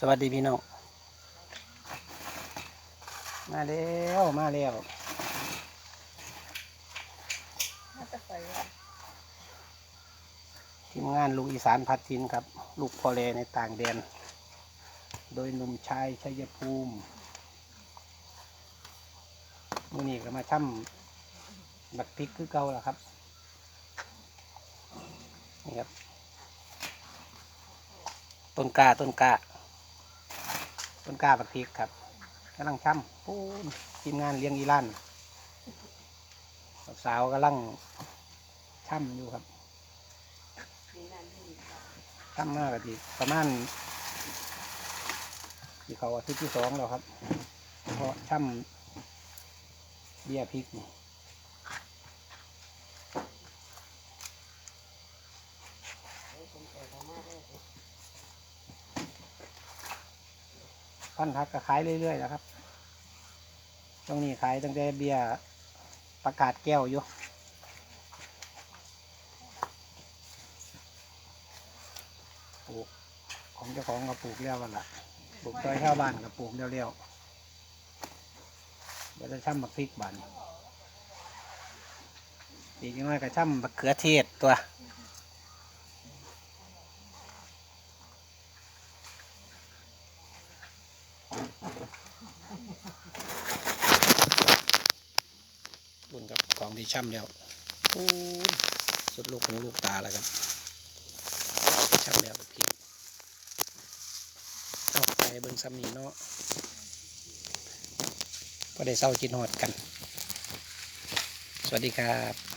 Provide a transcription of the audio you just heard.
สวัสดีพี่น้อง มาแล้วมาแล้วทีมงานลูกอีสานพัดทินครับ ลูกพอเลในต่างแดน โดยหนุ่มชายชัยภูมิมือนี้ก็มาช่ำบักพริกคือเก่าแล้วครับ นี่ครับ ต้นกาต้นกา ต้นกล้าบักพริกครับกำลังช่ำปูนทีมงานเลี้ยงอีลันสาวกำลังช่ำอยู่ครับมีนั่นที่ตั้มากทีประมาณที่เขาอาทิตย์ที่สองแล้วครับเพราะช่ำเบี้ยพริกนี่ ผมใส่ประมาณนี้ พันธุ์พักก็ขายเรื่อยๆแล้วครับ ตรงนี้ขายตั้งแต่เบี้ยประกาศแก้วอยู่ปลูกของเจ้าของก็ปลูกแล้วกันละปลูกซอยชาวบ้านก็ปลูกเร็วๆเดี๋ยวจะช่ำบักพริกบานอีกน้อยก็ช่ำบักเขือเทศตัว บุญกับของที่ช่ำแล้วโอ้ยสุดลูกของลูกตาแล้วครับช่ำแล้วกับพี่เอาไปเบิ่งซ้ำนี้เนาะก็ได้เศร้ากินหอดกัน สวัสดีครับ